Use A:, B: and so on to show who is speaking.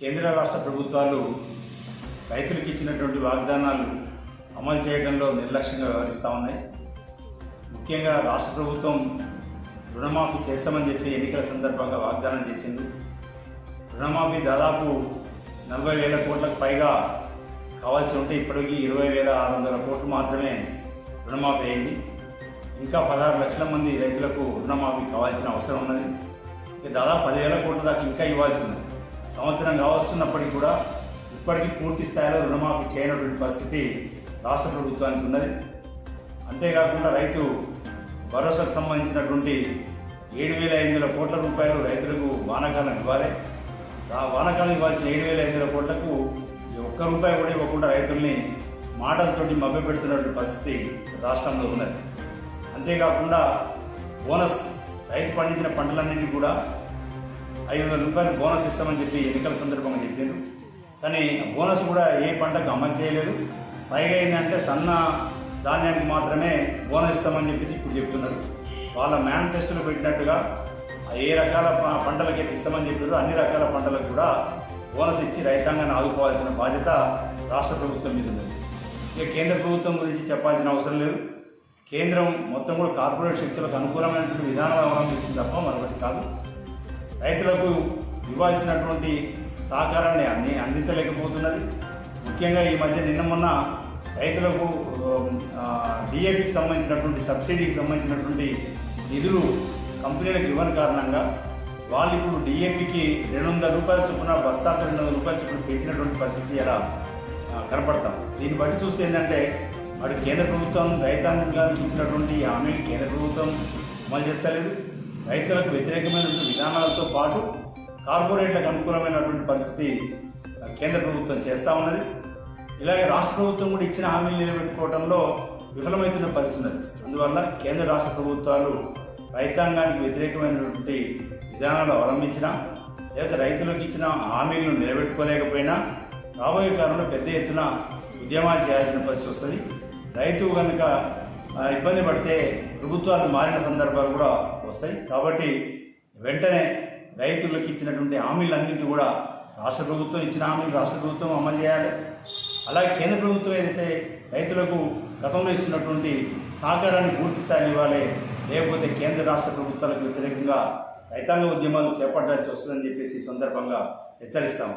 A: కేంద్ర రాష్ట్ర ప్రభుత్వాలు రైతులకు ఇచ్చినటువంటి వాగ్దానాలు అమలు చేయడంలో నిర్లక్ష్యంగా వ్యవహరిస్తూ ఉన్నాయి. ముఖ్యంగా రాష్ట్ర ప్రభుత్వం రుణమాఫీ చేస్తామని చెప్పి ఎన్నికల సందర్భంగా వాగ్దానం చేసింది. రుణమాఫీ దాదాపు నలభై వేల కోట్లకు పైగా కావాల్సి ఉంటే ఇప్పటికీ ఇరవై వేల ఆరు వందల కోట్లు మాత్రమే రుణమాఫీ అయింది. ఇంకా పదహారు లక్షల మంది రైతులకు రుణమాఫీ కావాల్సిన అవసరం ఉన్నది. దాదాపు పదివేల కోట్ల దాకా ఇంకా ఇవ్వాల్సి ఉన్నది. సంవత్సరం కావస్తున్నప్పటికీ కూడా ఇప్పటికీ పూర్తి స్థాయిలో రుణమాఫీ చేయనటువంటి పరిస్థితి రాష్ట్ర ప్రభుత్వానికి ఉన్నది. అంతేకాకుండా రైతు భరోసాకు సంబంధించినటువంటి ఏడు వేల ఐదు వందల కోట్ల రూపాయలు రైతులకు వానాకాలం ఇవ్వాలి. ఆ వానాకాలం ఇవ్వాల్సిన ఏడు వేల ఐదు వందల కోట్లకు ఒక్క రూపాయి కూడా ఇవ్వకుండా రైతుల్ని మాటలతోటి మభ్యపెడుతున్నటువంటి పరిస్థితి రాష్ట్రంలో ఉన్నది. అంతేకాకుండా బోనస్ రైతు పండించిన పంటలన్నింటినీ కూడా ఐదు వందల రూపాయలు బోనస్ ఇస్తామని చెప్పి ఎన్నికల సందర్భంగా చెప్పారు. కానీ బోనస్ కూడా ఏ పంటకు అమలు చేయలేదు. పైగా ఏంటంటే సన్న ధాన్యానికి మాత్రమే బోనస్ ఇస్తామని చెప్పేసి ఇప్పుడు చెప్తున్నారు. వాళ్ళ మేనిఫెస్టోలో పెట్టినట్టుగా ఏ రకాల పంటలకి పంటలకైతే ఇస్తామని చెప్పారో అన్ని రకాల పంటలకు కూడా బోనస్ ఇచ్చి రైతాంగాన్ని ఆదుకోవాల్సిన బాధ్యత రాష్ట్ర ప్రభుత్వం మీద ఉంది. ఇక కేంద్ర ప్రభుత్వం గురించి చెప్పాల్సిన అవసరం లేదు. కేంద్రం మొత్తం కూడా కార్పొరేట్ శక్తులకు అనుకూలమైనటువంటి విధానాలు అవలంబిస్తుంది తప్ప మరొకటి కాదు. రైతులకు ఇవ్వాల్సినటువంటి సహకారాన్ని అంది అందించలేకపోతున్నది. ముఖ్యంగా ఈ మధ్య నిన్న మొన్న రైతులకు డిఏపికి సంబంధించినటువంటి సబ్సిడీకి సంబంధించినటువంటి నిధులు కంపెనీలకు ఇవ్వని కారణంగా వాళ్ళు ఇప్పుడు డిఏపికి రెండు వందల రూపాయల చొప్పున బస్తాకు రెండు వందల రూపాయల చొప్పున పెంచినటువంటి పరిస్థితి ఎలా కనపడతాం. దీన్ని బట్టి చూస్తే ఏంటంటే వాడు కేంద్ర ప్రభుత్వం రైతాంగానికి ఇచ్చినటువంటి హామీలు కేంద్ర ప్రభుత్వం అమలు చేస్తలేదు. రైతులకు వ్యతిరేకమైనటువంటి విధానాలతో పాటు కార్పొరేట్లకు అనుకూలమైనటువంటి పరిస్థితి కేంద్ర ప్రభుత్వం చేస్తూ ఉన్నది. ఇలాగే రాష్ట్ర ప్రభుత్వం కూడా ఇచ్చిన హామీలు నిలబెట్టుకోవడంలో విఫలమవుతున్న పరిస్థితి ఉన్నది. అందువల్ల కేంద్ర రాష్ట్ర ప్రభుత్వాలు రైతాంగానికి వ్యతిరేకమైనటువంటి విధానాలు అవలంబించినా లేదా రైతులకు ఇచ్చిన హామీలను నిలబెట్టుకోలేకపోయినా రాబోయే కాలంలో పెద్ద ఎత్తున ఉద్యమాలు చేయాల్సిన పరిస్థితి వస్తుంది. రైతు కనుక ఇబ్బంది పడితే ప్రభుత్వాలు మారిన సందర్భాలు కూడా వస్తాయి. కాబట్టి వెంటనే రైతులకు ఇచ్చినటువంటి హామీలన్నింటినీ కూడా రాష్ట్ర ప్రభుత్వం ఇచ్చిన హామీలు రాష్ట్ర ప్రభుత్వం అమలు చేయాలి. అలాగే కేంద్ర ప్రభుత్వం ఏదైతే రైతులకు గతంలో ఇస్తున్నటువంటి సహకారాన్ని పూర్తి స్థాయిలో ఇవ్వాలి లేకపోతే కేంద్ర రాష్ట్ర ప్రభుత్వాలకు వ్యతిరేకంగా రైతాంగ ఉద్యమాలు చేపట్టాల్సి వస్తుందని చెప్పేసి ఈ సందర్భంగా హెచ్చరిస్తాము.